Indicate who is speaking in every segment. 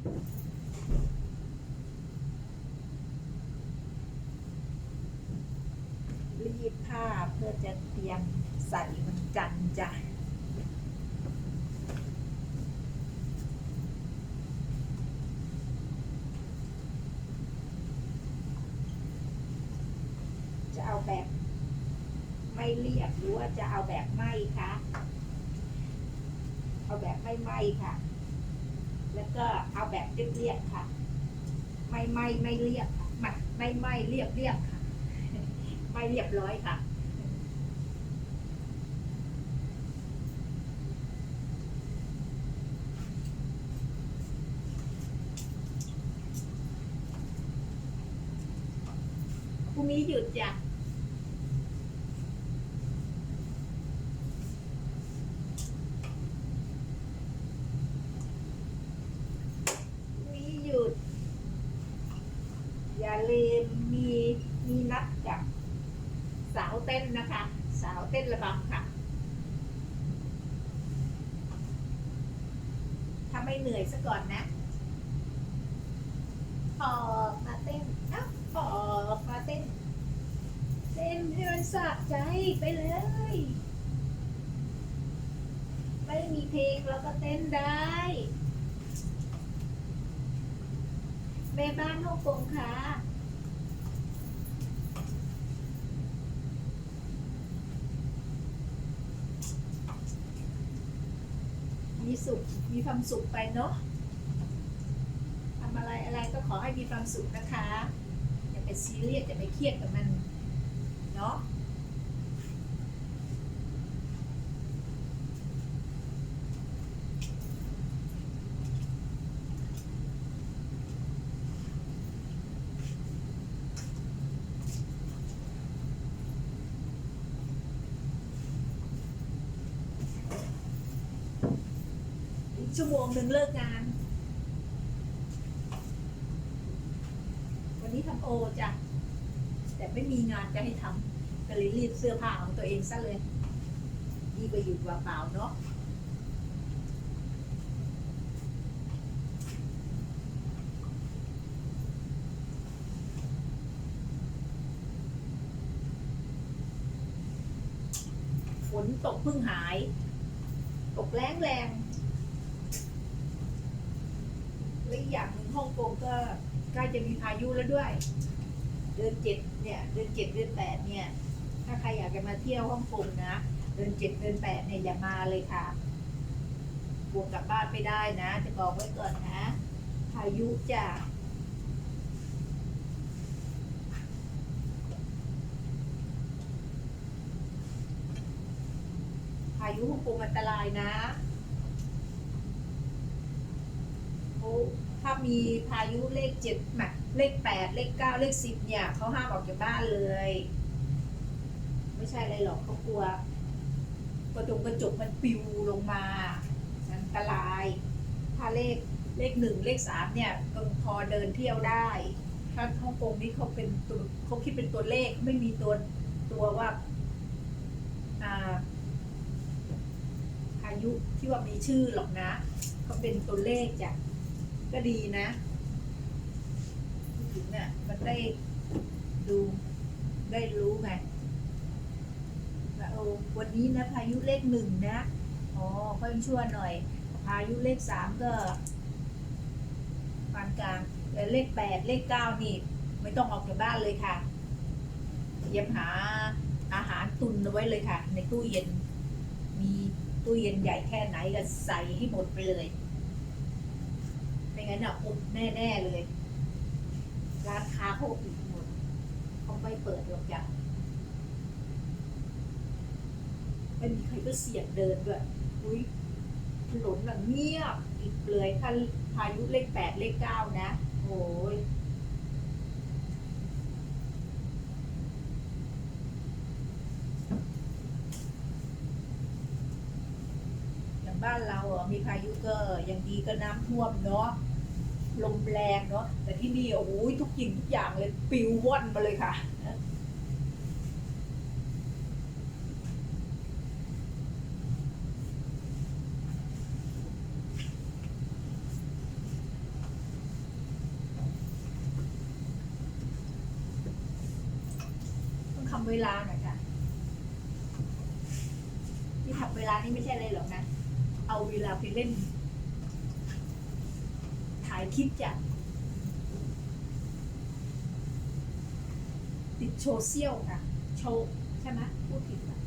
Speaker 1: รีดผ้าเพื่อจะเตรียมใส่วันจันทร์จ้ะจะเอาแบบไม่เรียบหรือว่าจะเอาแบบไหมคะ เอาแบบไม่ไหมค่ะ ก็เอาแบบเรียบๆค่ะ ไม่ไหมไม่เรียบค่ะไม่ไม่ไหมเรียบเรียบค่ะ ไม่เรียบร้อยค่ะพรุ่งนี้หยุดจ้ะ พรุ่งนี้หยุด อย่าลืมมีมีนัดกับสาวเต้นนะคะ สาวเต้นระบำค่ะ ถ้าไม่เหนื่อยซะก่อนนะออกมาเต้นเอ้าออกมาเต้น เต้นให้มันสะใจไปเลย ไม่มีเพลงเราก็เต้นได้แม่บ้านฮ่องกงค่ะ สุข มีความสุขไปเนาะทำอะไรอะไรก็ขอให้มีความสุขนะคะ อย่าไปซีเรียสอย่าไปเครียดกับมัน เนาะ ชั่วโมงหนึ่งเลิกงาน วันนี้ทำโอจ้ะ แต่ไม่มีงานจะให้ทำก็เลยรีดเสื้อผ้าของตัวเองซะเลย ดีกว่าอยู่ว่าเปล่าเนาะฝนตกเพิ่งหาย ตกแรงแรง และอีกอย่างหนึ่งฮ่องกงก็ใกล้จะมีพายุแล้วด้วย เดือนเจ็ดเนี่ยเดือนเจ็ดเดือนแปดเนี่ย ถ้าใครอยากจะมาเที่ยวฮ่องกงนะ เดือนเจ็ดเดือนแปดเนี่ยอย่ามาเลยค่ะบวกกลับบ้านไม่ได้นะ จะบอกไว้ก่อนนะ พายุจะพายุฮ่องกงอันตรายนะโอ้ ถ้ามีพายุเลขเจ็ดหมายเลขแปดเลขเก้าเลขสิบเนี่ยเขาห้ามออกจากบ้านเลย ไม่ใช่อะไรหรอกเขากลัวกระจกกระจกมันปิวลงมาอันตราย ถ้าเลขเลขหนึ่งเลขสามเนี่ยก็พอเดินเที่ยวได้ ถ้าฮ่องกงนี่เขาเป็นตัวเขาคิดเป็นตัวเลขไม่มีตัวตัวว่าอาอายุที่ว่ามีชื่อหรอกนะเขาเป็นตัวเลขจ้ะก็ ก็ดีนะผู้หญิงน่ะ มันได้ดูได้รู้ไงว่าโอ้วันนี้นะ พายุเลขหนึ่งนะอ๋อค่อยชั่วหน่อย พายุเลขสามก็ปานกลางแต่เลขแปดเลขเก้านี่ ไม่ต้องออกจากบ้านเลยค่ะเตรียมหาอาหารตุนเอาไว้เลยค่ะ ในตู้เย็น มีตู้เย็นใหญ่แค่ไหนก็ใส่ให้หมดไปเลย ฉันอะอุดแน่ ๆ เลย ร้านค้าเขาปิดหมดเขาไม่เปิดหรอกจ้ะไม่มีใครก็เสี่ยงเดินด้วย อุ้ยถนนแบบเงียบปิดเลยถ้าพายุเลขแปดเลขเก้านะโอ้ยอย่างบ้านเราอะมีพายุก็ยังดีก็น้ำท่วมเนาะ ลมแรงเนาะแต่ที่นี่โอ้โหทุกสิ่งทุกอย่างเลยปิวว่อนมาเลยค่ะต้องทำเวลาหน่อยค่ะ ที่ทำเวลานี่ไม่ใช่อะไรหรอกนะ เอาเวลาไปเล่น คลิปจ้ะติดโซเชียลค่ะ โชใช่ไหมพูดผิดป่ะ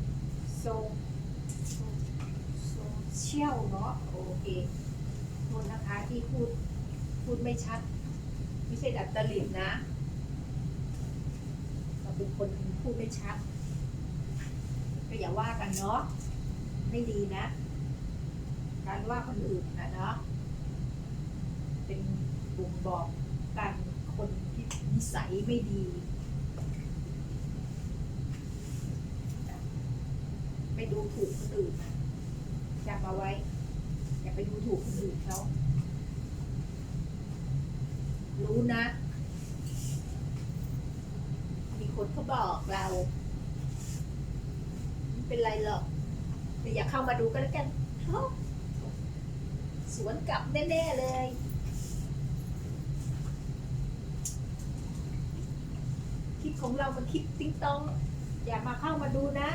Speaker 1: โซโซเชียลเนาะโอเคโทษนะคะที่พูด พูดไม่ชัด ไม่ใช่ดัดตลิดนะเราเป็นคนพูดไม่ชัด ก็อย่าว่ากันเนาะไม่ดีนะ การว่าคนอื่นนะเนาะ เป็นบ่งบอกการคนที่นิสัยไม่ดีไปดูถูกคนอื่นนะจำเอาไว้ อย่าไปดูถูกคนอื่นเขารู้นะ มีคนเขาบอกเราไม่เป็นไรหรอกแต่อย่าเข้ามาดูก็แล้วกันสวนกลับแน่ ๆ เลย คลิป ของเรามันคลิปติ๊งตอง อย่ามาเข้ามาดูนะ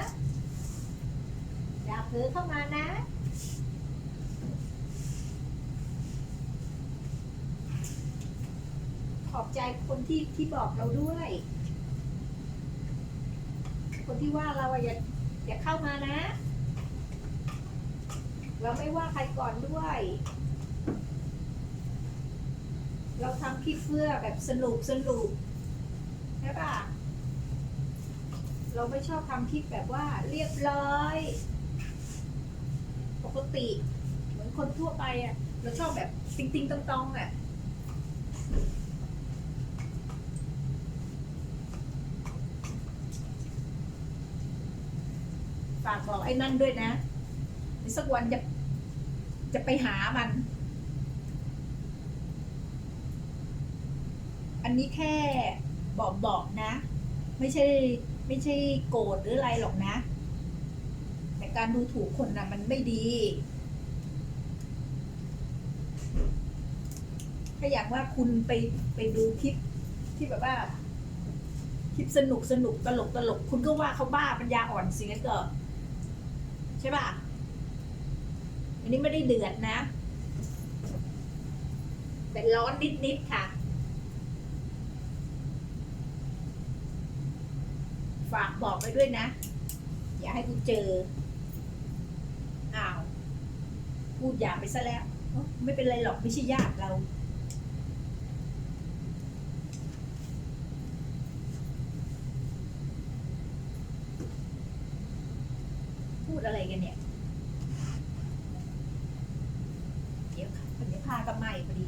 Speaker 1: อย่าเผลอเข้ามานะขอบใจคนที่ที่บอกเราด้วย คนที่ว่าเราอะอย่าอย่าเข้ามานะ เราไม่ว่าใครก่อนด้วย เราทำคลิปเพื่อแบบสนุกสนุกใช่ปะ เราไม่ชอบทำคลิปแบบว่าเรียบร้อย ปกติ เหมือนคนทั่วไปอะเราชอบแบบติงติงตองตองๆอะฝากบอกไอ้นั่นด้วยนะสักวันจะจะไปหามัน อันนี้แค่บอกบอกนะ ไม่ใช่ ไม่ใช่โกรธหรืออะไรหรอกนะ แต่การดูถูกคนนะมันไม่ดี ถ้าอย่างว่าคุณไปไปดูคลิปที่แบบว่า คลิปสนุกสนุกตลกตลก คุณก็ว่าเขาบ้าปัญญาอ่อนสิงั้นก็ใช่ป่ะ อันนี้ไม่ได้เดือดนะ แต่ร้อนนิดๆค่ะ ฝากบอกไปด้วยนะ อย่าให้กูเจอ อ้าว พูดหยาบไปซะแล้ว ไม่เป็นไรหรอกไม่ใช่ญาติเรา พูดอะไรกันเนี่ย เดี๋ยวค่ะเดี๋ยวพากับใหม่พอดี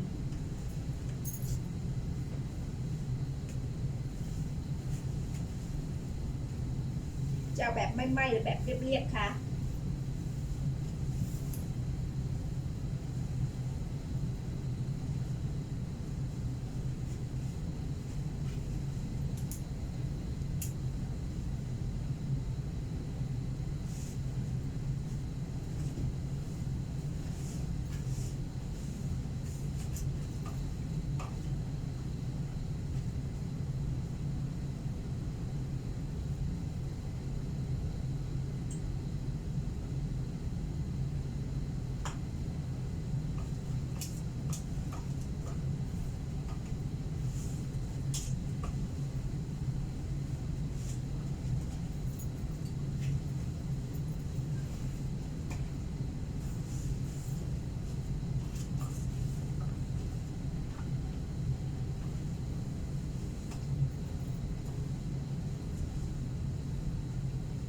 Speaker 1: จะเอาแบบไม่ไหม้หรือแบบเรียบๆคะ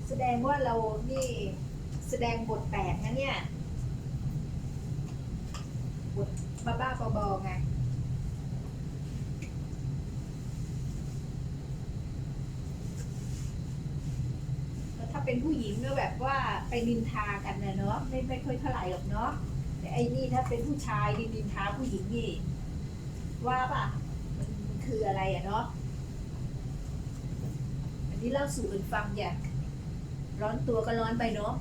Speaker 1: แส ดงว่าเรานี่แสดงบทแปลกนะเนี่ย บทบ้าๆบอๆไงแล้วถ้าเป็นผู้หญิงก็แบบว่าไปนินทากันนะเนาะไม่ไม่ค่อยเท่าไหร่หรอกเนาะแต่ไอ้นี่ถ้าเป็นผู้ชายนี่นินทาผู้หญิงนี่ ว่าป่ะมันคืออะไรอะเนาะอันนี้เล่าสู่กันฟังอย่าง ร้อนตัวก็ร้อนไปเนาะ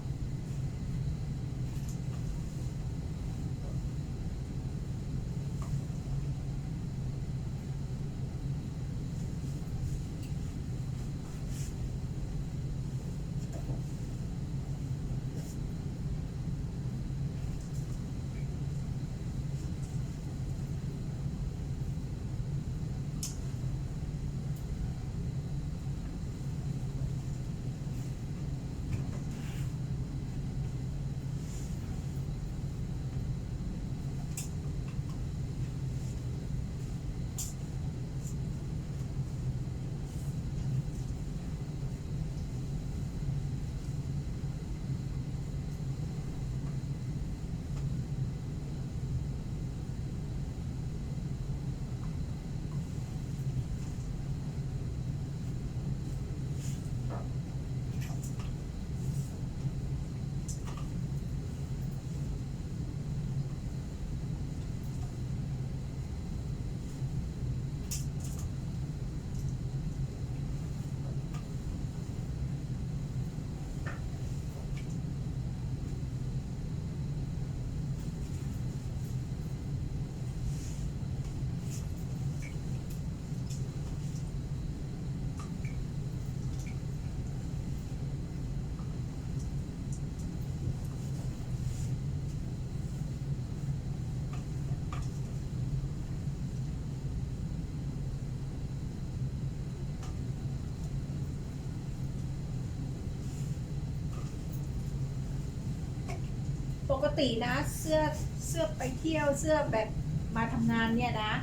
Speaker 1: กตินะ เสื้อเสื้อไปเที่ยวเสื้อแบบมาทำงานเนี่ยนะ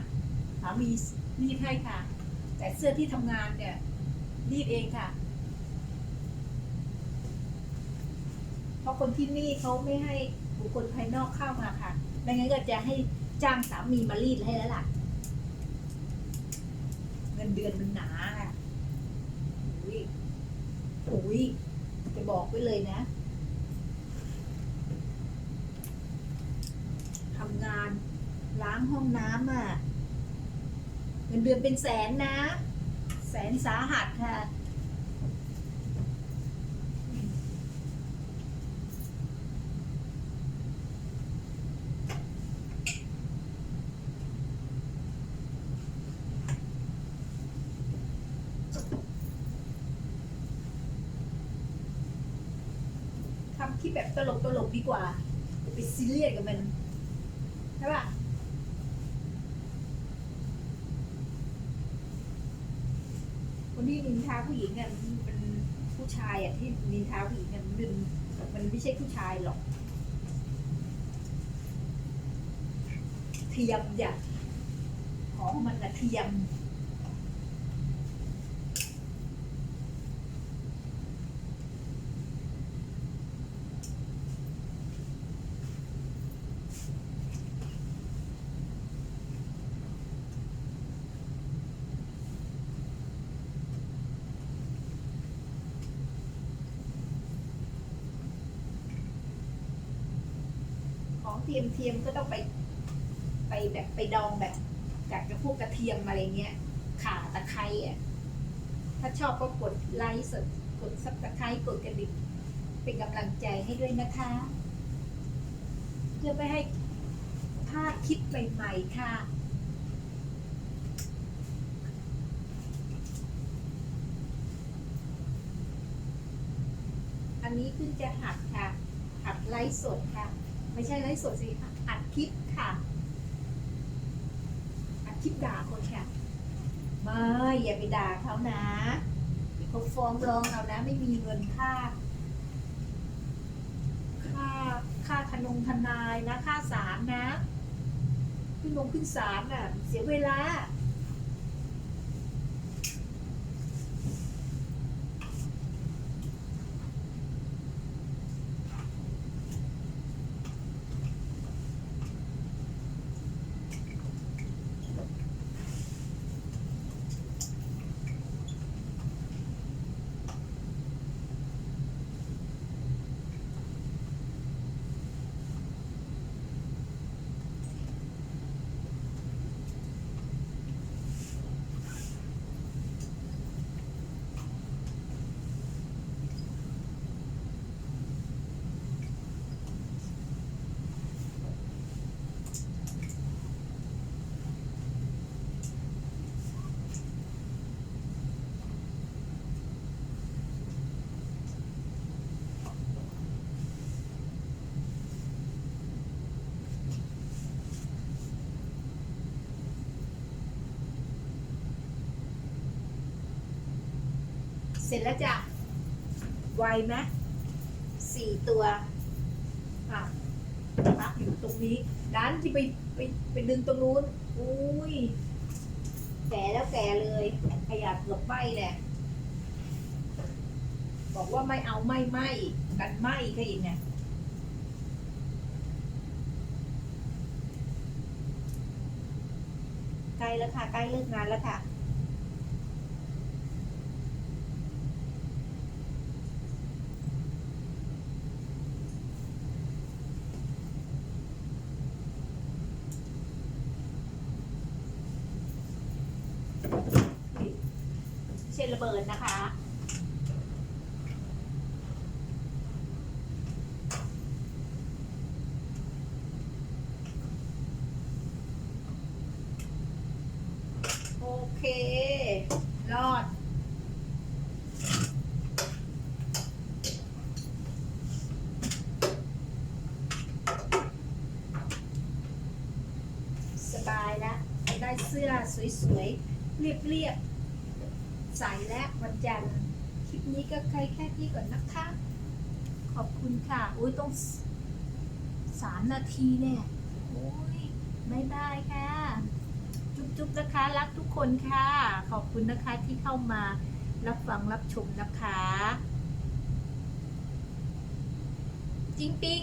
Speaker 1: สามีรีดให้ค่ะ แต่เสื้อที่ทำงานเนี่ยรีดเองค่ะ เพราะคนที่นี่เขาไม่ให้บุคคลภายนอกเข้ามาค่ะไม่งั้นก็จะให้จ้างสามีมารีดให้แล้วล่ะ เงินเดือนมันหนาค่ะอุ้ยอุ้ยจะบอกไว้เลยนะ ทำงานล้างห้องน้ำอะเงินเดือนเป็นแสนนะ แสนสาหัสค่ะทำคลิปแบบตลกตลกดีกว่าอย่าไปซีเรียสกับมัน ใช่ปะคน ที่นินทาผู้หญิงเนี่ยมันผู้ชายอะที่นินทาผู้หญิงเนี่ยมันมันไม่ใช่ผู้ชายหรอกเทียมอย่าของมันอะเทียม เทียมเทียมก็ต้องไป ไปแบบไปดองแบบกับกับพวกกระเทียมอะไรเงี้ย ข่าตะไคร้อะ ถ้าชอบก็กดไลค์สดกดซับตะไคร้กดกระดิ่งเป็นกำลังใจให้ด้วยนะคะ เพื่อไม่ให้พลาดคลิปใหม่ๆค่ะอันนี้เพิ่งจะหัดค่ะ หัดไลฟ์สดค่ะ ไม่ใช่ไลฟ์สดสิค่ะอัดคลิปค่ะอัดคลิปด่าคนค่ะไม่อย่าไปด่าเขานะเดี๋ยวเขาฟ้องร้องเรานะ ไม่มีเงินค่าค่าค่าทนงทนายนะค่าศาลนะ ขึ้นลงขึ้นศาลน่ะ เสียเวลา เสร็จแล้วจ้ะ ไวไหมสี่ตัวอะพักอยู่ตรงนี้ด้านที่ไปไปไปดึงตรงนู้น อุ้ย แก่แล้วแก่เลยขยะเกือบไหม้เนี่บอกว่าไม่เอาไม่ไหม้กันไหม้ก็อีกเนี่ยใกล้แล้วค่ะใกล้เลิกงานแล้วค่ะ ระเบิดนะคะ โอเค รอดสบายแล้วได้เสื้อสวยๆ เรียบๆ ใส่แล้ววันจันทร์คลิปนี้ก็ใครแค่นี้ก่อนนะคะ ขอบคุณค่ะ อุ้ยต้องสามนาทีเนี่ยโอ้ยบายบายค่ะ จุ๊บจุ๊บนะคะ รักทุกคนค่ะ ขอบคุณนะคะที่เข้ามารับฟังรับชมนะคะ จริงปิง